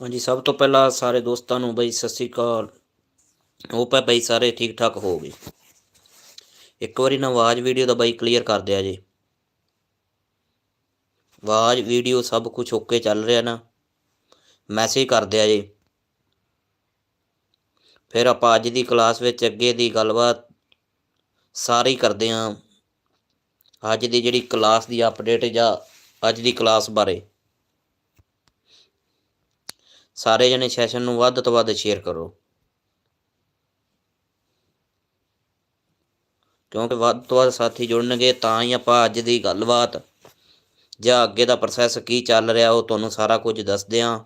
ਹਾਂਜੀ, ਸਭ ਤੋਂ ਪਹਿਲਾਂ ਸਾਰੇ ਦੋਸਤਾਂ ਨੂੰ ਬਈ ਸਤਿ ਸ੍ਰੀ ਅਕਾਲ। ਉਹ ਪਾ ਬਈ ਸਾਰੇ ਠੀਕ ਠਾਕ ਹੋ ਗਏ ਇੱਕ ਵਾਰੀ ਨਾ ਆਵਾਜ਼ ਵੀਡੀਓ ਦਾ ਬਈ ਕਲੀਅਰ ਕਰ ਦਿਆ ਜੀ। ਆਵਾਜ਼ ਵੀਡੀਓ ਸਭ ਕੁਝ ਓਕੇ ਚੱਲ ਰਿਹਾ ਨਾ। ਮੈਸੇਜ ਕਰ ਦਿਆ ਜੀ। ਫਿਰ ਆਪਾਂ ਅੱਜ ਦੀ ਕਲਾਸ ਵਿੱਚ ਅੱਗੇ ਦੀ ਗੱਲਬਾਤ ਸਾਰੀ ਕਰਦੇ ਹਾਂ ਅੱਜ ਦੀ ਜਿਹੜੀ ਕਲਾਸ ਦੀ ਅਪਡੇਟ ਜਾਂ ਅੱਜ ਦੀ ਕਲਾਸ ਬਾਰੇ। ਸਾਰੇ ਜਣੇ ਸੈਸ਼ਨ ਨੂੰ ਵੱਧ ਤੋਂ ਵੱਧ ਸ਼ੇਅਰ ਕਰੋ। ਕਿਉਂਕਿ ਵੱਧ ਤੋਂ ਵੱਧ ਸਾਥੀ ਜੁੜਨਗੇ, ਤਾਂ ਹੀ ਆਪਾਂ ਅੱਜ ਦੀ ਗੱਲਬਾਤ ਜਾਂ ਅੱਗੇ ਦਾ ਪ੍ਰੋਸੈਸ ਕੀ ਚੱਲ ਰਿਹਾ, ਉਹ ਤੁਹਾਨੂੰ ਸਾਰਾ ਕੁਝ ਦੱਸਦੇ ਹਾਂ।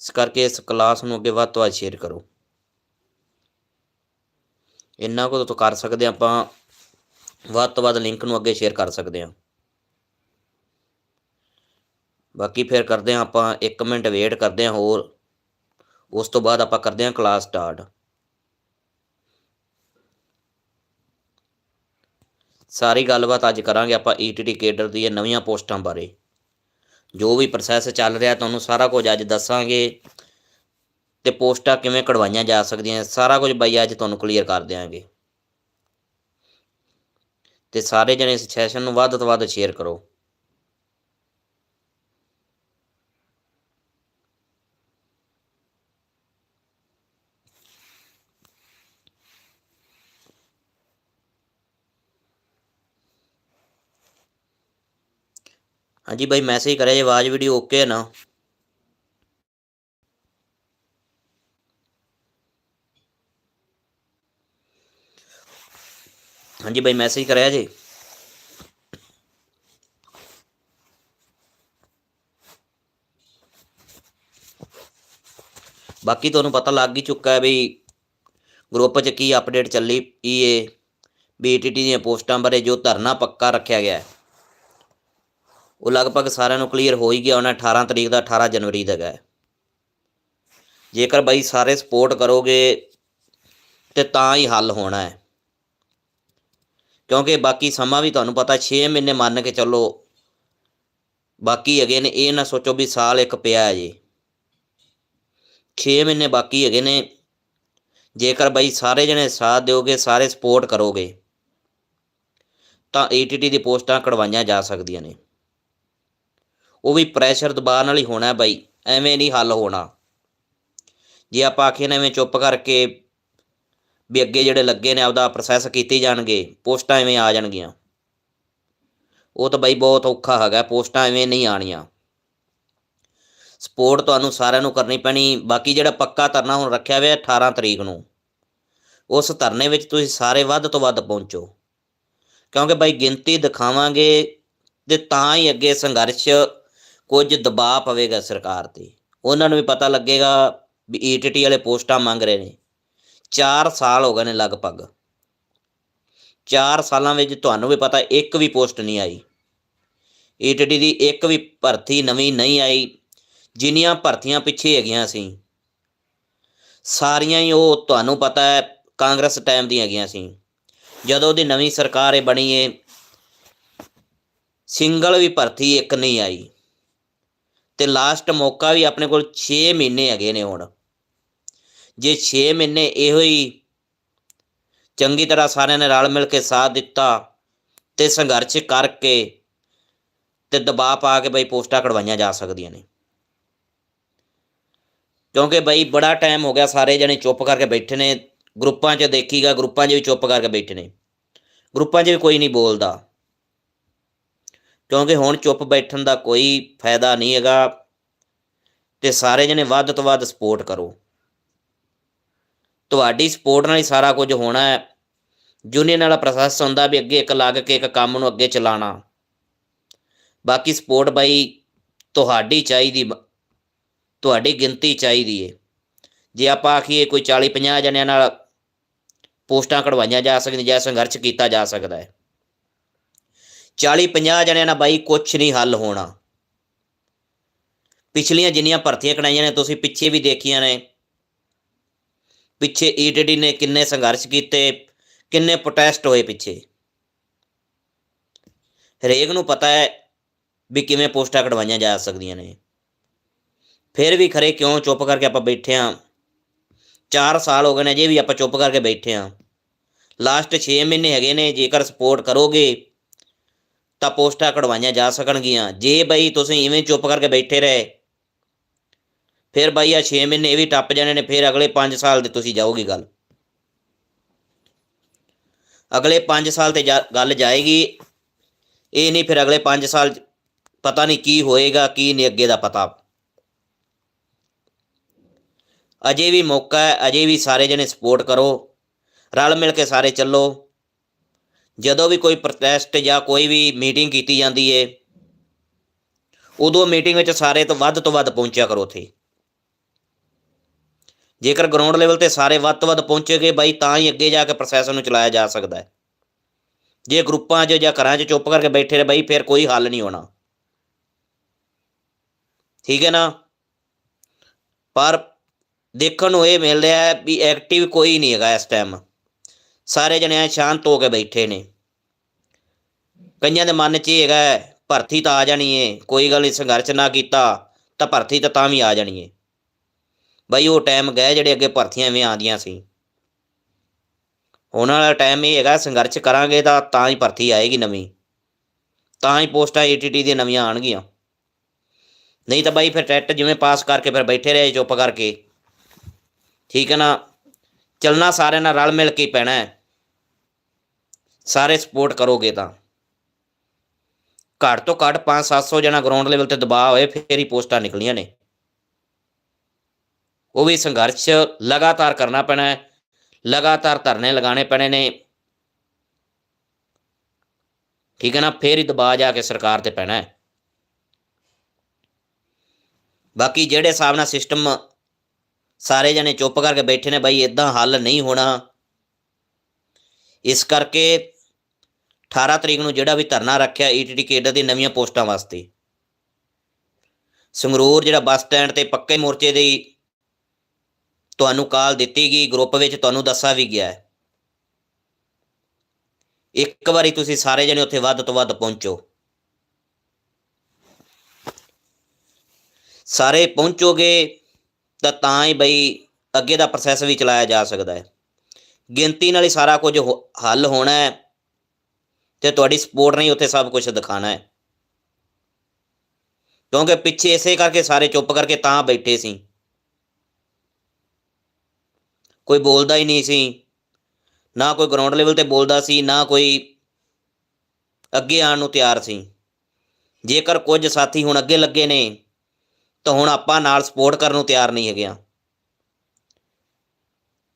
ਇਸ ਕਰਕੇ ਇਸ ਕਲਾਸ ਨੂੰ ਅੱਗੇ ਵੱਧ ਤੋਂ ਵੱਧ ਸ਼ੇਅਰ ਕਰੋ। ਇੰਨਾ ਕੁ ਤਾਂ ਕਰ ਸਕਦੇ ਹਾਂ ਆਪਾਂ, ਵੱਧ ਤੋਂ ਵੱਧ ਲਿੰਕ ਨੂੰ ਅੱਗੇ ਸ਼ੇਅਰ ਕਰ ਸਕਦੇ ਹਾਂ। ਬਾਕੀ ਫਿਰ ਕਰਦੇ ਹਾਂ ਆਪਾਂ 1 ਮਿੰਟ ਵੇਟ ਕਰਦੇ ਹਾਂ ਹੋਰ। ਉਸ ਤੋਂ ਬਾਅਦ ਆਪਾਂ ਕਰਦੇ ਹਾਂ ਕਲਾਸ ਸਟਾਰਟ ਸਾਰੀ ਗੱਲਬਾਤ ਅੱਜ ਕਰਾਂਗੇ ਆਪਾਂ ਈਟੀਟੀ ਕੇਡਰ ਦੀ ਨਵੀਆਂ ਪੋਸਟਾਂ ਬਾਰੇ। ਜੋ ਵੀ ਪ੍ਰੋਸੈਸ ਚੱਲ ਰਿਹਾ ਤੁਹਾਨੂੰ ਸਾਰਾ ਕੁਝ ਅੱਜ ਦੱਸਾਂਗੇ। ਤੇ ਪੋਸਟਾਂ ਕਿਵੇਂ ਕਢਵਾਈਆਂ ਜਾ ਸਕਦੀਆਂ, ਸਾਰਾ ਕੁਝ ਬਾਈ ਅੱਜ ਤੁਹਾਨੂੰ ਕਲੀਅਰ ਕਰ ਦਿਆਂਗੇ। ਤੇ ਸਾਰੇ ਜਣੇ ਇਸ ਸੈਸ਼ਨ ਨੂੰ ਵੱਧ ਤੋਂ ਵੱਧ ਸ਼ੇਅਰ ਕਰੋ। ਹਾਂਜੀ ਬਾਈ ਮੈਸੇਜ ਕਰਿਆ ਜੇ, ਆਵਾਜ਼ ਵੀਡੀਓ ਓਕੇ ਹੈ ਨਾ? ਹਾਂਜੀ ਬਾਈ ਮੈਸੇਜ ਕਰਿਆ ਜੀ। ਬਾਕੀ ਤੁਹਾਨੂੰ ਪਤਾ ਲੱਗ ਹੀ ਚੁੱਕਾ ਹੈ ਵੀ ਗਰੁੱਪ 'ਚ ਕੀ ਅਪਡੇਟ ਚੱਲੀ ਕੀ ਏ ਬੀਟੀਟੀ ਦੀਆਂ ਪੋਸਟਾਂ ਬਾਰੇ ਜੋ ਧਰਨਾ ਪੱਕਾ ਰੱਖਿਆ ਗਿਆ ਹੈ। ਉਹ ਲਗਭਗ ਸਾਰਿਆਂ ਨੂੰ ਕਲੀਅਰ ਹੋ ਹੀ ਗਿਆ, ਉਹਨਾਂ 18 ਤਰੀਕ ਦਾ 18 ਜਨਵਰੀ ਦਾ ਹੈ। ਜੇਕਰ ਬਾਈ ਸਾਰੇ ਸਪੋਰਟ ਕਰੋਗੇ ਤੇ ਤਾਂ ਹੀ ਹੱਲ ਹੋਣਾ ਹੈ। ਕਿਉਂਕਿ ਬਾਕੀ ਸਮਾਂ ਵੀ ਤੁਹਾਨੂੰ ਪਤਾ 6 ਮਹੀਨੇ ਮੰਨ ਕੇ ਚੱਲੋ, ਬਾਕੀ ਹੈਗੇ ਨੇ, ਇਹ ਨਾ ਸੋਚੋ ਵੀ ਸਾਲ ਇੱਕ ਪਿਆ ਹੈ ਜੀ। 6 ਮਹੀਨੇ ਬਾਕੀ ਹੈਗੇ ਨੇ। ਜੇਕਰ ਬਾਈ ਸਾਰੇ ਜਣੇ ਸਾਥ ਦਿਓਗੇ, ਸਾਰੇ ਸਪੋਰਟ ਕਰੋਗੇ, ਤਾਂ ਈਟੀਟੀ ਦੀ ਪੋਸਟਾਂ ਕਢਵਾਈਆਂ ਜਾ ਸਕਦੀਆਂ ਨੇ। ਉਹ ਵੀ ਪ੍ਰੈਸ਼ਰ ਦਬਾਅ ਨਾਲ ਹੀ ਹੋਣਾ ਬਾਈ, ਐਵੇਂ ਨਹੀਂ ਹੱਲ ਹੋਣਾ। ਜੇ ਆਪਾਂ ਆਖੇ ਨੇ ਐਵੇਂ ਚੁੱਪ ਕਰਕੇ ਵੀ ਅੱਗੇ ਜਿਹੜੇ ਲੱਗੇ ਨੇ, ਆਪਦਾ ਪ੍ਰੋਸੈਸ ਕੀਤੇ ਜਾਣਗੇ, ਪੋਸਟਾਂ ਐਵੇਂ ਆ ਜਾਣਗੀਆਂ। ਉਹ ਤਾਂ ਬਾਈ ਬਹੁਤ ਔਖਾ ਹੈਗਾ, ਪੋਸਟਾਂ ਐਵੇਂ ਨਹੀਂ ਆਣੀਆਂ ਸਪੋਰਟ ਤੁਹਾਨੂੰ ਸਾਰਿਆਂ ਨੂੰ ਕਰਨੀ ਪੈਣੀ, ਬਾਕੀ ਜਿਹੜਾ ਪੱਕਾ ਧਰਨਾ ਹੁਣ ਰੱਖਿਆ ਹੋਇਆ 18 ਤਰੀਕ ਨੂੰ, ਉਸ ਧਰਨੇ ਵਿੱਚ ਤੁਸੀਂ ਸਾਰੇ ਵੱਧ ਤੋਂ ਵੱਧ ਪਹੁੰਚੋ। ਕਿਉਂਕਿ ਬਾਈ ਗਿਣਤੀ ਦਿਖਾਵਾਂਗੇ ਤੇ ਤਾਂ ਹੀ ਅੱਗੇ ਸੰਘਰਸ਼ ਕੁਝ ਦਬਾਅ ਪਵੇਗਾ ਸਰਕਾਰ ਤੇ। ਉਹਨਾਂ ਨੂੰ ਵੀ ਪਤਾ ਲੱਗੇਗਾ ਵੀ ਈਟੀਟੀ ਵਾਲੇ ਪੋਸਟਾਂ ਮੰਗ ਰਹੇ ਨੇ। 4 ਸਾਲ ਹੋ ਗਏ ਨੇ ਲਗਭਗ। 4 ਸਾਲਾਂ ਵਿੱਚ ਤੁਹਾਨੂੰ ਵੀ ਪਤਾ ਇੱਕ ਵੀ ਪੋਸਟ ਨਹੀਂ ਆਈ। ਈਟੀਟੀ ਦੀ ਇੱਕ ਵੀ ਭਰਤੀ ਨਵੀਂ ਨਹੀਂ ਆਈ। ਜਿੰਨੀਆਂ ਭਰਤੀਆਂ ਪਿੱਛੇ ਹੈਗੀਆਂ ਸੀ। ਸਾਰੀਆਂ ਹੀ ਉਹ ਤੁਹਾਨੂੰ ਪਤਾ ਹੈ ਕਾਂਗਰਸ ਟਾਈਮ ਦੀਆਂ ਹੈਗੀਆਂ ਸੀ। ਜਦੋਂ ਦੀ ਨਵੀਂ ਸਰਕਾਰ ਇਹ ਬਣੀ ਏ, ਸਿੰਗਲ ਵੀ ਭਰਤੀ ਇੱਕ ਨਹੀਂ ਆਈ। ਤੇ ਲਾਸਟ ਮੌਕਾ ਵੀ ਆਪਣੇ ਕੋਲ 6 ਮਹੀਨੇ ਹੈਗੇ ਨੇ ਹੁਣ। ਜੇ 6 ਮਹੀਨੇ ਇਹੋ ਹੀ ਚੰਗੀ ਤਰ੍ਹਾਂ ਸਾਰਿਆਂ ਨੇ ਰਲ ਮਿਲ ਕੇ ਸਾਥ ਦਿੱਤਾ ਤੇ ਸੰਘਰਸ਼ ਕਰਕੇ ਤੇ ਦਬਾਅ ਪਾ ਕੇ ਬਈ ਪੋਸਟਾਂ ਕਢਵਾਈਆਂ ਜਾ ਸਕਦੀਆਂ ਨੇ। ਕਿਉਂਕਿ ਬਈ ਬੜਾ ਟਾਈਮ ਹੋ ਗਿਆ ਸਾਰੇ ਜਣੇ ਚੁੱਪ ਕਰਕੇ ਬੈਠੇ ਨੇ। ਗਰੁੱਪਾਂ 'ਚ ਦੇਖੀਗਾ ਗਰੁੱਪਾਂ 'ਚ ਵੀ ਚੁੱਪ ਕਰਕੇ ਬੈਠੇ ਨੇ। ਗਰੁੱਪਾਂ 'ਚ ਵੀ ਕੋਈ ਨਹੀਂ ਬੋਲਦਾ। ਕਿਉਂਕਿ ਹੁਣ ਚੁੱਪ ਬੈਠਣ ਦਾ ਕੋਈ ਫਾਇਦਾ ਨਹੀਂ ਹੈਗਾ ਤੇ ਸਾਰੇ ਜਣੇ ਵੱਧ ਤੋਂ ਵੱਧ ਸਪੋਰਟ ਕਰੋ। ਤੁਹਾਡੀ ਸਪੋਰਟ ਨਾਲ ਹੀ ਸਾਰਾ ਕੁਝ ਹੋਣਾ ਹੈ। ਯੂਨੀਅਨ ਵਾਲਾ ਪ੍ਰੋਸੈਸ ਹੁੰਦਾ ਵੀ ਅੱਗੇ ਇੱਕ ਲੱਗ ਕੇ ਇੱਕ ਕੰਮ ਨੂੰ ਅੱਗੇ ਚਲਾਉਣਾ। ਬਾਕੀ ਸਪੋਰਟ ਬਾਈ ਤੁਹਾਡੀ ਚਾਹੀਦੀ ਤੁਹਾਡੀ ਗਿਣਤੀ ਚਾਹੀਦੀ ਏ। ਜੇ ਆਪਾਂ ਆਖੀਏ ਕੋਈ 40 50 ਜਣਿਆਂ ਨਾਲ ਪੋਸਟਾਂ ਕਢਵਾਈਆਂ ਜਾ ਸਕਦੀਆਂ ਜਾਂ ਸੰਘਰਸ਼ ਕੀਤਾ ਜਾ ਸਕਦਾ ਹੈ। 40 50 ਜਣਿਆਂ ਨਾਲ ਬਾਈ ਕੁਝ ਨਹੀਂ ਹੱਲ ਹੋਣਾ। ਪਿਛਲੀਆਂ ਜਿੰਨੀਆਂ ਭਰਤੀਆਂ ਕਢਾਈਆਂ ਨੇ, ਤੁਸੀਂ ਪਿੱਛੇ ਵੀ ਦੇਖੀਆਂ ਨੇ। ਪਿੱਛੇ ਈਟੀਡੀ ਨੇ ਕਿੰਨੇ ਸੰਘਰਸ਼ ਕੀਤੇ, ਕਿੰਨੇ ਪ੍ਰੋਟੈਸਟ ਹੋਏ ਪਿੱਛੇ। ਹਰੇਕ ਨੂੰ ਪਤਾ ਹੈ ਵੀ ਕਿਵੇਂ ਪੋਸਟਾਂ ਕਢਵਾਈਆਂ ਜਾ ਸਕਦੀਆਂ ਨੇ। ਫਿਰ ਵੀ ਖਰੇ ਕਿਉਂ ਚੁੱਪ ਕਰਕੇ ਆਪਾਂ ਬੈਠੇ ਆਂ 4 ਸਾਲ ਹੋ ਗਏ ਨੇ ਅਜੇ ਵੀ ਆਪਾਂ ਚੁੱਪ ਕਰਕੇ ਬੈਠੇ ਆਂ ਲਾਸਟ 6 ਮਹੀਨੇ ਹੈਗੇ ਨੇ, ਜੇਕਰ ਸਪੋਰਟ ਕਰੋਗੇ ਤਾਂ ਪੋਸਟਾਂ ਕਢਵਾਈਆਂ ਜਾ ਸਕਣਗੀਆਂ। ਜੇ ਬਈ ਤੁਸੀਂ ਇਵੇਂ ਚੁੱਪ ਕਰਕੇ ਬੈਠੇ ਰਹੇ, ਫਿਰ ਬਾਈ ਆ 6 ਮਹੀਨੇ ਇਹ ਵੀ ਟੱਪ ਜਾਣੇ ਨੇ, ਫਿਰ ਅਗਲੇ 5 ਸਾਲ ਦੇ ਤੁਸੀਂ ਜਾਓਗੀ ਗੱਲ। ਅਗਲੇ 5 ਸਾਲ ਤੇ ਜਾ- ਗੱਲ ਜਾਏਗੀ, ਇਹ ਨਹੀਂ ਫਿਰ ਅਗਲੇ 5 ਸਾਲ ਪਤਾ ਨਹੀਂ ਕੀ ਹੋਏਗਾ, ਕੀ ਨਹੀਂ ਅੱਗੇ ਦਾ ਪਤਾ। ਅਜੇ ਵੀ ਮੌਕਾ ਹੈ, ਅਜੇ ਵੀ ਸਾਰੇ ਜਣੇ ਸਪੋਰਟ ਕਰੋ, ਰਲ ਮਿਲ ਕੇ ਸਾਰੇ ਚੱਲੋ। ਜਦੋਂ ਵੀ ਕੋਈ ਪ੍ਰੋਟੈਸਟ ਜਾਂ ਕੋਈ ਵੀ ਮੀਟਿੰਗ ਕੀਤੀ ਜਾਂਦੀ ਏ, ਉਦੋਂ ਮੀਟਿੰਗ ਵਿੱਚ ਸਾਰੇ ਤੋਂ ਵੱਧ ਤੋਂ ਵੱਧ ਪਹੁੰਚਿਆ ਕਰੋ ਉੱਥੇ। ਜੇਕਰ ਗਰਾਊਂਡ ਲੈਵਲ ਤੇ ਸਾਰੇ ਵੱਧ ਤੋਂ ਵੱਧ ਪਹੁੰਚੇਗੇ, ਬਾਈ, ਤਾਂ ਹੀ ਅੱਗੇ ਜਾ ਕੇ ਪ੍ਰੋਸੈਸ ਨੂੰ ਚਲਾਇਆ ਜਾ ਸਕਦਾ ਹੈ ਜੇ ਗਰੁੱਪਾਂ 'ਚ ਜਾਂ ਘਰਾਂ 'ਚ ਚੁੱਪ ਕਰਕੇ ਬੈਠੇ ਰਹੇ, ਬਾਈ, ਫਿਰ ਕੋਈ ਹੱਲ ਨਹੀਂ ਹੋਣਾ। ਠੀਕ ਹੈ ਨਾ? ਪਰ ਦੇਖਣ ਨੂੰ ਇਹ ਮਿਲ ਰਿਹਾ ਹੈ ਵੀ ਐਕਟਿਵ ਕੋਈ ਨਹੀਂ ਹੈਗਾ ਇਸ ਟਾਈਮ ਸਾਰੇ ਜਣੇ ਸ਼ਾਂਤ ਹੋ ਕੇ ਬੈਠੇ ਨੇ। ਕਈਆਂ ਦੇ ਮਨ 'ਚ ਇਹ ਹੈਗਾ ਹੈ, ਭਰਤੀ ਤਾਂ ਆ ਜਾਣੀ ਏ ਕੋਈ ਗੱਲ ਨਹੀਂ ਸੰਘਰਸ਼ ਨਾ ਕੀਤਾ ਤਾਂ ਭਰਤੀ ਤਾਂ ਤਾਂ ਵੀ ਆ ਜਾਣੀ ਏ। ਬਈ ਉਹ ਟਾਈਮ ਗਏ ਜਿਹੜੇ ਅੱਗੇ ਭਰਤੀਆਂ ਐਵੇਂ ਆਉਂਦੀਆਂ ਸੀ। ਹੁਣ ਵਾਲਾ ਟਾਈਮ ਇਹ ਹੈਗਾ ਸੰਘਰਸ਼ ਕਰਾਂਗੇ ਤਾਂ ਤਾਂ ਹੀ ਭਰਤੀ ਆਏਗੀ ਨਵੀਂ। ਤਾਂ ਹੀ ਪੋਸਟਾਂ ਏਟੀਟੀ ਦੀਆਂ ਨਵੀਆਂ ਆਣਗੀਆਂ ਨਹੀਂ ਤਾਂ ਬਾਈ ਫਿਰ ਟੈਟ ਜਿਵੇਂ ਪਾਸ ਕਰਕੇ ਫਿਰ ਬੈਠੇ ਰਹੇ ਚੁੱਪ ਕਰਕੇ। ਠੀਕ ਹੈ ਨਾ? ਚੱਲਣਾ ਸਾਰਿਆਂ ਨਾਲ ਰਲ ਮਿਲ ਕੇ ਪੈਣਾ ਹੈ। ਸਾਰੇ ਸਪੋਰਟ ਕਰੋਗੇ ਤਾਂ। ਘੱਟ ਤੋਂ ਘੱਟ 5-700 ਜਣਾ ਗਰਾਊਂਡ ਲੈਵਲ ਤੇ ਦਬਾਅ ਹੋਏ, ਫਿਰ ਹੀ ਪੋਸਟਾਂ ਨਿਕਲੀਆਂ ਨੇ। ਉਹ ਵੀ ਸੰਘਰਸ਼ ਲਗਾਤਾਰ ਕਰਨਾ ਪੈਣਾ ਹੈ, ਲਗਾਤਾਰ ਧਰਨੇ ਲਗਾਉਣੇ ਪੈਣੇ ਨੇ। ਠੀਕ ਹੈ ਨਾ, ਫੇਰ ਹੀ ਦਬਾਅ ਜਾ ਕੇ ਸਰਕਾਰ ਤੇ ਪੈਣਾ ਹੈ। ਬਾਕੀ ਜਿਹੜੇ ਹਿਸਾਬ ਨਾਲ ਸਿਸਟਮ ਸਾਰੇ ਜਣੇ ਚੁੱਪ ਕਰਕੇ ਬੈਠੇ ਨੇ, ਬਾਈ ਇਦਾਂ ਹੱਲ ਨਹੀਂ ਹੋਣਾ। ਇਸ ਕਰਕੇ 18 ਤਰੀਕ ਨੂੰ ਜਿਹੜਾ ਵੀ ਧਰਨਾ ਰੱਖਿਆ ਈਟੀਟੀ ਕੇਡਰ ਦੀ ਨਵੀਆਂ ਪੋਸਟਾਂ ਵਾਸਤੇ। ਸੰਗਰੂਰ ਜਿਹੜਾ ਬੱਸ ਸਟੈਂਡ ਤੇ ਪੱਕੇ ਮੋਰਚੇ ਦੀ ਤੁਹਾਨੂੰ ਕਾਲ ਦਿੱਤੀ ਗਈ, ਗਰੁੱਪ ਵਿੱਚ ਤੁਹਾਨੂੰ ਦੱਸਿਆ ਵੀ ਗਿਆ ਹੈ। ਇੱਕ ਵਾਰੀ ਤੁਸੀਂ ਸਾਰੇ ਜਣੇ ਉੱਥੇ ਵੱਧ ਤੋਂ ਵੱਧ ਪਹੁੰਚੋ। ਸਾਰੇ ਪਹੁੰਚੋਗੇ ਤਾਂ ਤਾਂ ਹੀ ਬਈ ਅੱਗੇ ਦਾ ਪ੍ਰੋਸੈਸ ਵੀ ਚਲਾਇਆ ਜਾ ਸਕਦਾ ਹੈ। ਗਿਣਤੀ ਨਾਲ ਹੀ ਸਾਰਾ ਕੁਝ ਹੋ- ਹੱਲ ਹੋਣਾ ਹੈ। ਤੇ ਤੁਹਾਡੀ ਸਪੋਰਟ ਨਹੀਂ ਉੱਥੇ ਸਭ ਕੁਝ ਦਿਖਾਣਾ ਹੈ। ਕਿਉਂਕਿ ਪਿੱਛੇ ਇਸੇ ਕਰਕੇ ਸਾਰੇ ਚੁੱਪ ਕਰਕੇ ਤਾਂ ਬੈਠੇ ਸੀ। ਕੋਈ ਬੋਲਦਾ ਹੀ ਨਹੀਂ ਸੀ। ਨਾ ਕੋਈ ਗਰਾਊਂਡ ਲੈਵਲ ਤੇ ਬੋਲਦਾ ਸੀ, ਨਾ ਕੋਈ ਅੱਗੇ ਆਉਣ ਨੂੰ ਤਿਆਰ ਸੀ। ਜੇਕਰ ਕੁਝ ਸਾਥੀ ਹੁਣ ਅੱਗੇ ਲੱਗੇ ਨੇ, ਤਾਂ ਹੁਣ ਆਪਾਂ ਨਾਲ ਸਪੋਰਟ ਕਰਨ ਨੂੰ ਤਿਆਰ ਨਹੀਂ ਹੈਗੇ ਆ।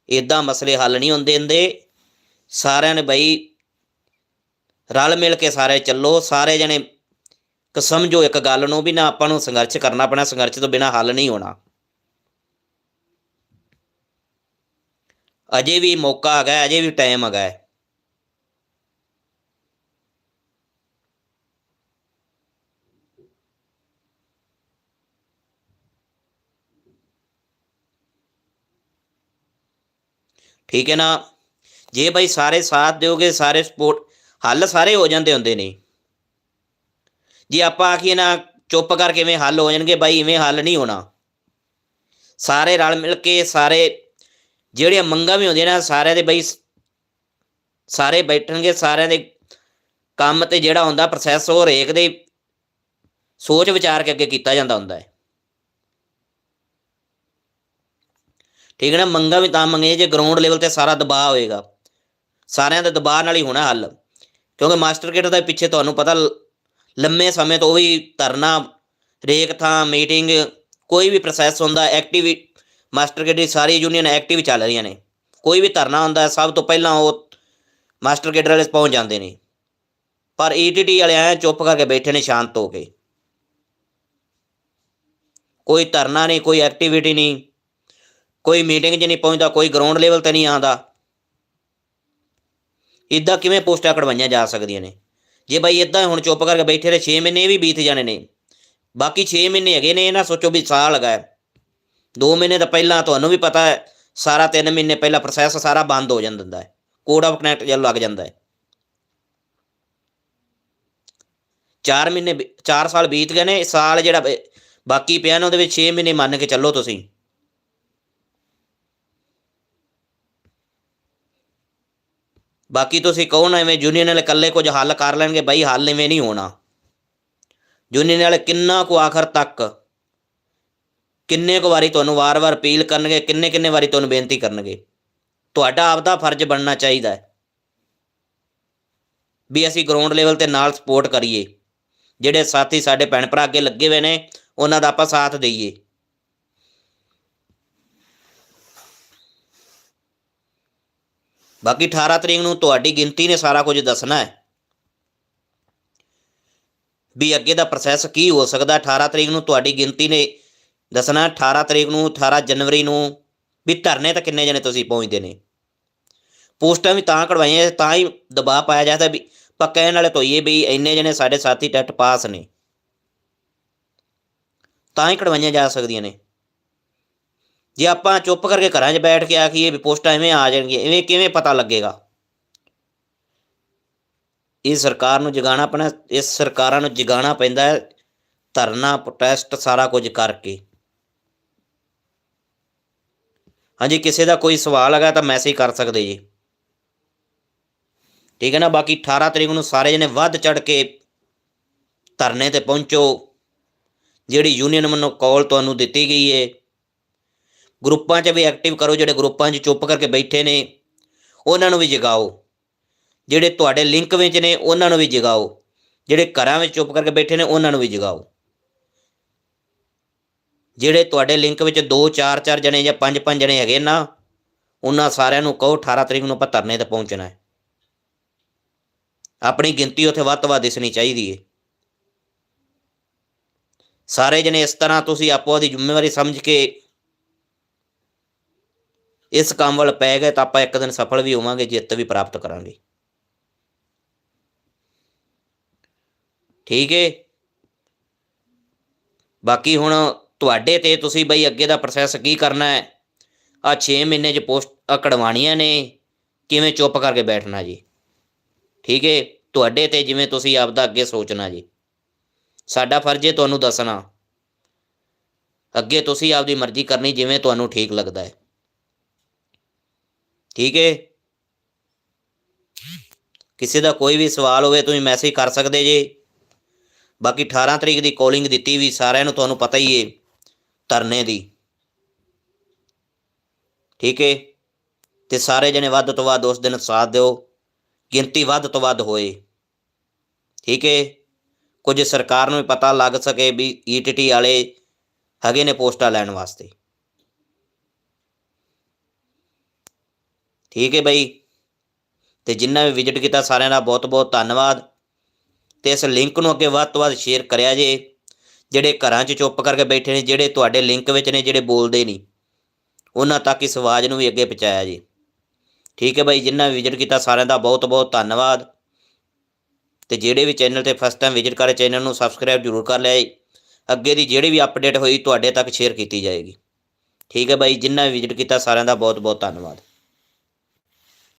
ਇਦਾਂ ਮਸਲੇ ਹੱਲ ਨਹੀਂ ਹੁੰਦੇ ਹੁੰਦੇ। ਸਾਰਿਆਂ ਨੇ ਬਈ ਰਲ ਮਿਲ ਕੇ ਸਾਰੇ ਚੱਲੋ ਸਾਰੇ ਜਣੇ ਕ ਸਮਝੋ ਇੱਕ ਗੱਲ ਨੂੰ ਵੀ ਨਾ ਆਪਾਂ ਨੂੰ ਸੰਘਰਸ਼ ਕਰਨਾ ਪੈਣਾ ਸੰਘਰਸ਼ ਤੋਂ ਬਿਨਾ ਹੱਲ ਨਹੀਂ ਹੋਣਾ। ਅਜੇ ਵੀ ਮੌਕਾ ਹੈਗਾ ਹੈ, ਅਜੇ ਵੀ ਟਾਈਮ ਹੈਗਾ। ਠੀਕ ਹੈ ਨਾ? ਜੇ ਭਾਈ ਸਾਰੇ ਸਾਥ ਦਿਓਗੇ ਸਾਰੇ ਸਪੋਰਟ ਹੱਲ ਸਾਰੇ ਹੋ ਜਾਂਦੇ ਹੁੰਦੇ ਨੇ। ਜੇ ਆਪਾਂ ਆਖੀਏ ਨਾ, ਚੁੱਪ ਕਰਕੇ ਇਵੇਂ ਹੱਲ ਹੋ ਜਾਣਗੇ, ਬਾਈ ਇਵੇਂ ਹੱਲ ਨਹੀਂ ਹੋਣਾ। ਸਾਰੇ ਰਲ ਮਿਲ ਕੇ ਸਾਰੇ, ਜਿਹੜੀਆਂ ਮੰਗਾਂ ਵੀ ਹੁੰਦੀਆਂ ਨੇ, ਸਾਰਿਆਂ ਦੇ ਬਈ ਸ- ਸਾਰੇ ਬੈਠਣਗੇ, ਸਾਰਿਆਂ ਦੇ ਕੰਮ ਤੇ ਜਿਹੜਾ ਹੁੰਦਾ ਪ੍ਰੋਸੈਸ ਉਹ ਹਰੇਕ ਦੇ ਸੋਚ ਵਿਚਾਰ ਕੇ ਅੱਗੇ ਕੀਤਾ ਜਾਂਦਾ ਹੁੰਦਾ ਹੈ। ਠੀਕ ਹੈ ਨਾ, ਮੰਗਾਂ ਵੀ ਤਾਂ ਮੰਗੇ ਜੇ ਗਰਾਊਂਡ ਲੈਵਲ ਤੇ ਸਾਰਾ ਦਬਾਅ ਹੋਏਗਾ। ਸਾਰਿਆਂ ਦੇ ਦਬਾਅ ਨਾਲ ਹੀ ਹੋਣਾ ਹੱਲ। ਕਿਉਂਕਿ ਮਾਸਟਰ ਕਿਟ ਦਾ ਪਿੱਛੇ ਤੁਹਾਨੂੰ ਪਤਾ ਲੰਮੇ ਸਮੇਂ ਤੋਂ ਵੀ ਧਰਨਾ, ਰੇਕ ਥਾਂ, ਮੀਟਿੰਗ, ਕੋਈ ਵੀ ਪ੍ਰੋਸੈਸ ਹੁੰਦਾ ਐਕਟਿਵ ਮਾਸਟਰ ਕਿਟ ਦੀ ਸਾਰੀ ਯੂਨੀਅਨ ਐਕਟਿਵ ਚੱਲ ਰਹੀਆਂ ਨੇ। ਕੋਈ ਵੀ ਧਰਨਾ ਹੁੰਦਾ, ਸਭ ਤੋਂ ਪਹਿਲਾਂ ਉਹ ਮਾਸਟਰ ਕਿਟ ਵਾਲੇ ਪਹੁੰਚ ਜਾਂਦੇ ਨੇ। ਪਰ ਈਟੀਟੀ ਵਾਲੇ ਐ ਚੁੱਪ ਕਰਕੇ ਬੈਠੇ ਨੇ, ਸ਼ਾਂਤ ਹੋ ਕੇ। ਕੋਈ ਧਰਨਾ ਨਹੀਂ, ਕੋਈ ਐਕਟੀਵਿਟੀ ਨਹੀਂ। ਕੋਈ ਮੀਟਿੰਗ 'ਚ ਨਹੀਂ ਪਹੁੰਚਦਾ, ਕੋਈ ਗਰਾਊਂਡ ਲੈਵਲ ਤੇ ਨਹੀਂ ਆਉਂਦਾ। ਇਦਾਂ ਕਿਵੇਂ ਪੋਸਟਾਂ ਕਢਵਾਈਆਂ ਜਾ ਸਕਦੀਆਂ ਨੇ? ਜੇ ਬਾਈ ਇਦਾਂ ਹੁਣ ਚੁੱਪ ਕਰਕੇ ਬੈਠੇ ਰਹੇ 6 ਮਹੀਨੇ ਵੀ ਬੀਤ ਜਾਣੇ ਨੇ। ਬਾਕੀ 6 ਮਹੀਨੇ ਹੈਗੇ ਨੇ, ਇਹ ਨਾ ਸੋਚੋ ਵੀ ਸਾਲ ਹੈਗਾ 2 ਮਹੀਨੇ ਤਾਂ ਪਹਿਲਾਂ ਤੁਹਾਨੂੰ ਵੀ ਪਤਾ ਹੈ, ਸਾਰਾ 3 ਮਹੀਨੇ ਪਹਿਲਾਂ ਪ੍ਰੋਸੈਸ ਸਾਰਾ ਬੰਦ ਹੋ ਜਾਂਦਾ ਹੈ। ਕੋਡ ਆਫ ਕਨੈਕਟ ਜਦ ਲੱਗ ਜਾਂਦਾ ਹੈ। 4 ਮਹੀਨੇ 4 ਸਾਲ ਬੀਤ ਗਏ ਨੇ ਸਾਲ ਜਿਹੜਾ ਬਾਕੀ ਪਿਆ ਨਾ, ਉਹਦੇ ਵਿੱਚ 6 ਮਹੀਨੇ ਮੰਨ ਕੇ ਚੱਲੋ ਤੁਸੀਂ। ਬਾਕੀ ਤੁਸੀਂ ਕਹੋ ਨਾ ਐਵੇਂ ਯੂਨੀਅਨ ਵਾਲੇ ਇਕੱਲੇ ਕੁਝ ਹੱਲ ਕਰ ਲੈਣਗੇ, ਬਈ ਹੱਲ ਐਵੇਂ ਨਹੀਂ ਹੋਣਾ। ਯੂਨੀਅਨ ਵਾਲੇ ਕਿੰਨਾ ਕੁ ਆਖਰ ਤੱਕ, ਕਿੰਨੇ ਕੁ ਵਾਰੀ ਤੁਹਾਨੂੰ ਵਾਰ-ਵਾਰ ਅਪੀਲ ਕਰਨਗੇ ਕਿੰਨੇ ਕਿੰਨੇ ਵਾਰੀ ਤੁਹਾਨੂੰ ਬੇਨਤੀ ਕਰਨਗੇ। ਤੁਹਾਡਾ ਆਪਦਾ ਫਰਜ਼ ਬਣਨਾ ਚਾਹੀਦਾ ਹੈ। ਵੀ ਅਸੀਂ ਗਰਾਊਂਡ ਲੈਵਲ ਤੇ ਨਾਲ ਸਪੋਰਟ ਕਰੀਏ। ਜਿਹੜੇ ਸਾਥੀ ਸਾਡੇ ਭੈਣ ਭਰਾ ਅੱਗੇ ਲੱਗੇ ਹੋਏ ਨੇ, ਉਹਨਾਂ ਦਾ ਆਪਾਂ ਸਾਥ ਦਈਏ। ਬਾਕੀ 18 ਤਰੀਕ ਨੂੰ ਤੁਹਾਡੀ ਗਿਣਤੀ ਨੇ ਸਾਰਾ ਕੁਝ ਦੱਸਣਾ ਹੈ ਵੀ ਅੱਗੇ ਦਾ ਪ੍ਰੋਸੈਸ ਕੀ ਹੋ ਸਕਦਾ। 18 ਤਰੀਕ ਨੂੰ ਤੁਹਾਡੀ ਗਿਣਤੀ ਨੇ ਦੱਸਣਾ। 18 ਤਰੀਕ ਨੂੰ 18 ਜਨਵਰੀ ਨੂੰ, ਵੀ ਧਰਨੇ ਤਾਂ ਕਿੰਨੇ ਜਣੇ ਤੁਸੀਂ ਪਹੁੰਚਦੇ ਨੇ? ਪੋਸਟਾਂ ਵੀ ਤਾਂ ਕਢਵਾਈਆਂ, ਤਾਂ ਹੀ ਦਬਾਅ ਪਾਇਆ ਜਾਂਦਾ ਵੀ ਪੱਕਾ ਇਹਨਾਂ ਵਾਲੇ ਧੋਈਏ ਵੀ ਇੰਨੇ ਜਣੇ ਸਾਡੇ ਸਾਥੀ ਟੈਟ ਪਾਸ ਨੇ। ਤਾਂ ਹੀ ਕਢਵਾਈਆਂ ਜਾ ਸਕਦੀਆਂ ਨੇ। ਜੇ ਆਪਾਂ ਚੁੱਪ ਕਰਕੇ ਘਰਾਂ 'ਚ ਬੈਠ ਕੇ ਆਖੀਏ ਵੀ ਪੋਸਟਾਂ ਐਵੇਂ ਆ ਜਾਣਗੀਆਂ, ਐਵੇਂ ਕਿਵੇਂ ਪਤਾ ਲੱਗੇਗਾ? ਇਹ ਸਰਕਾਰ ਨੂੰ ਜਗਾਉਣਾ ਪੈਣਾ, ਇਸ ਸਰਕਾਰਾਂ ਨੂੰ ਜਗਾਉਣਾ ਪੈਂਦਾ ਹੈ ਧਰਨਾ ਪ੍ਰੋਟੈਸਟ ਸਾਰਾ ਕੁਝ ਕਰਕੇ। ਹਾਂਜੀ, ਕਿਸੇ ਦਾ ਕੋਈ ਸਵਾਲ ਹੈਗਾ ਤਾਂ ਮੈਸੇਜ ਕਰ ਸਕਦੇ ਜੀ। ਠੀਕ ਹੈ ਨਾ, ਬਾਕੀ 18 ਤਰੀਕ ਨੂੰ ਸਾਰੇ ਜਣੇ ਵੱਧ ਚੜ ਕੇ ਧਰਨੇ ਤੇ ਪਹੁੰਚੋ। ਜਿਹੜੀ ਯੂਨੀਅਨ ਵੱਲੋਂ ਕਾਲ ਤੁਹਾਨੂੰ ਦਿੱਤੀ ਗਈ ਹੈ ਗਰੁੱਪਾਂ 'ਚ ਵੀ ਐਕਟਿਵ ਕਰੋ, ਜਿਹੜੇ ਗਰੁੱਪਾਂ 'ਚ ਚੁੱਪ ਕਰਕੇ ਬੈਠੇ ਨੇ, ਉਹਨਾਂ ਨੂੰ ਵੀ ਜਗਾਓ। ਜਿਹੜੇ ਤੁਹਾਡੇ ਲਿੰਕ ਵਿੱਚ ਨੇ, ਉਹਨਾਂ ਨੂੰ ਵੀ ਜਗਾਓ। ਜਿਹੜੇ ਘਰਾਂ ਵਿੱਚ ਚੁੱਪ ਕਰਕੇ ਬੈਠੇ ਨੇ, ਉਹਨਾਂ ਨੂੰ ਵੀ ਜਗਾਓ। ਜਿਹੜੇ ਤੁਹਾਡੇ ਲਿੰਕ ਵਿੱਚ 2 4 4 ਜਣੇ ਜਾਂ 5 5 ਜਣੇ ਹੈਗੇ ਨਾ, ਉਹਨਾਂ ਸਾਰਿਆਂ ਨੂੰ ਕਹੋ 18 ਤਰੀਕ ਨੂੰ ਆਪਾਂ ਧਰਨੇ ਤੇ ਪਹੁੰਚਣਾ ਹੈ। ਆਪਣੀ ਗਿਣਤੀ ਉੱਥੇ ਵੱਧ ਤੋਂ ਵੱਧ ਦਿਸਣੀ ਚਾਹੀਦੀ ਹੈ ਸਾਰੇ ਜਣੇ ਇਸ ਤਰ੍ਹਾਂ ਤੁਸੀਂ ਆਪੋ ਦੀ ਜ਼ਿੰਮੇਵਾਰੀ ਸਮਝ ਕੇ ਇਸ ਕੰਮ ਵੱਲ ਪੈ ਗਏ ਤਾਂ ਆਪਾਂ ਇੱਕ ਦਿਨ ਸਫਲ ਵੀ ਹੋਵਾਂਗੇ, ਜਿੱਤ ਵੀ ਪ੍ਰਾਪਤ ਕਰਾਂਗੇ। ਠੀਕ ਹੈ ਬਾਕੀ ਹੁਣ ਤੁਹਾਡੇ ਤੇ ਤੁਸੀਂ ਬਈ ਅੱਗੇ ਦਾ ਪ੍ਰੋਸੈਸ ਕੀ ਕਰਨਾ ਹੈ? ਆ 6 ਮਹੀਨੇ ਚ ਪੋਸਟ ਕਢਵਾਣੀਆਂ ਨੇ। ਕਿਵੇਂ ਚੁੱਪ ਕਰਕੇ ਬੈਠਣਾ ਜੀ? ਠੀਕ ਹੈ ਤੁਹਾਡੇ ਤੇ ਜਿਵੇਂ ਤੁਸੀਂ ਆਪਦਾ ਅੱਗੇ ਸੋਚਣਾ ਜੀ। ਸਾਡਾ ਫਰਜ਼ ਹੈ ਤੁਹਾਨੂੰ ਦੱਸਣਾ। ਅੱਗੇ ਤੁਸੀਂ ਆਪਦੀ ਮਰਜ਼ੀ ਕਰਨੀ ਜਿਵੇਂ ਤੁਹਾਨੂੰ ਠੀਕ ਲੱਗਦਾ ਹੈ। ਠੀਕ ਹੈ ਕਿਸੇ ਦਾ ਕੋਈ ਵੀ ਸਵਾਲ ਹੋਵੇ, ਤੁਸੀਂ ਮੈਸੇਜ ਕਰ ਸਕਦੇ ਜੇ। ਬਾਕੀ 18 ਤਰੀਕ ਦੀ ਕਾਲਿੰਗ ਦਿੱਤੀ ਵੀ ਸਾਰਿਆਂ ਨੂੰ ਤੁਹਾਨੂੰ ਪਤਾ ਹੀ ਹੈ ਧਰਨੇ ਦੀ। ਠੀਕ ਹੈ ਤੇ ਸਾਰੇ ਜਣੇ ਵੱਧ ਤੋਂ ਵੱਧ ਉਸ ਦਿਨ ਸਾਥ ਦਿਓ। ਗਿਣਤੀ ਵੱਧ ਤੋਂ ਵੱਧ ਹੋਏ। ਠੀਕ ਹੈ ਕੁਝ ਸਰਕਾਰ ਨੂੰ ਵੀ ਪਤਾ ਲੱਗ ਸਕੇ ਵੀ ਈਟੀਟੀ ਵਾਲੇ ਹੈਗੇ ਨੇ ਪੋਸਟਾਂ ਲੈਣ ਵਾਸਤੇ। ਠੀਕ ਹੈ ਬਈ। ਤੇ ਜਿੰਨਾ ਵੀ ਵਿਜ਼ਿਟ ਕੀਤਾ ਸਾਰਿਆਂ ਦਾ ਬਹੁਤ ਬਹੁਤ ਧੰਨਵਾਦ। ਤੇ ਇਸ ਲਿੰਕ ਨੂੰ ਅੱਗੇ ਵੱਧ ਤੋਂ ਵੱਧ ਸ਼ੇਅਰ ਕਰਿਆ ਜੇ, ਜਿਹੜੇ ਘਰਾਂ 'ਚ ਚੁੱਪ ਕਰਕੇ ਬੈਠੇ ਨੇ, ਜਿਹੜੇ ਤੁਹਾਡੇ ਲਿੰਕ ਵਿੱਚ ਨੇ, ਜਿਹੜੇ ਬੋਲਦੇ ਨਹੀਂ, ਉਹਨਾਂ ਤੱਕ ਇਸ ਆਵਾਜ਼ ਨੂੰ ਵੀ ਅੱਗੇ ਪਹੁੰਚਾਇਆ ਜੀ। ਠੀਕ ਹੈ ਬਾਈ, ਜਿੰਨਾ ਵਿਜ਼ਿਟ ਕੀਤਾ ਸਾਰਿਆਂ ਦਾ ਬਹੁਤ ਬਹੁਤ ਧੰਨਵਾਦ। ਤੇ ਜਿਹੜੇ ਵੀ ਚੈਨਲ ਤੇ ਫਸਟ ਟਾਈਮ ਵਿਜ਼ਿਟ ਕਰੇ ਚੈਨਲ ਨੂੰ ਸਬਸਕ੍ਰਾਈਬ ਜ਼ਰੂਰ ਕਰ ਲਿਆ ਜੀ। ਅੱਗੇ ਦੀ ਜਿਹੜੀ ਵੀ ਅਪਡੇਟ ਹੋਈ, ਤੁਹਾਡੇ ਤੱਕ ਸ਼ੇਅਰ ਕੀਤੀ ਜਾਏਗੀ। ਠੀਕ ਹੈ ਬਾਈ, ਜਿੰਨਾ ਵੀ ਵਿਜ਼ਿਟ ਕੀਤਾ ਸਾਰਿਆਂ ਦਾ ਬਹੁਤ ਬਹੁਤ ਧੰਨਵਾਦ।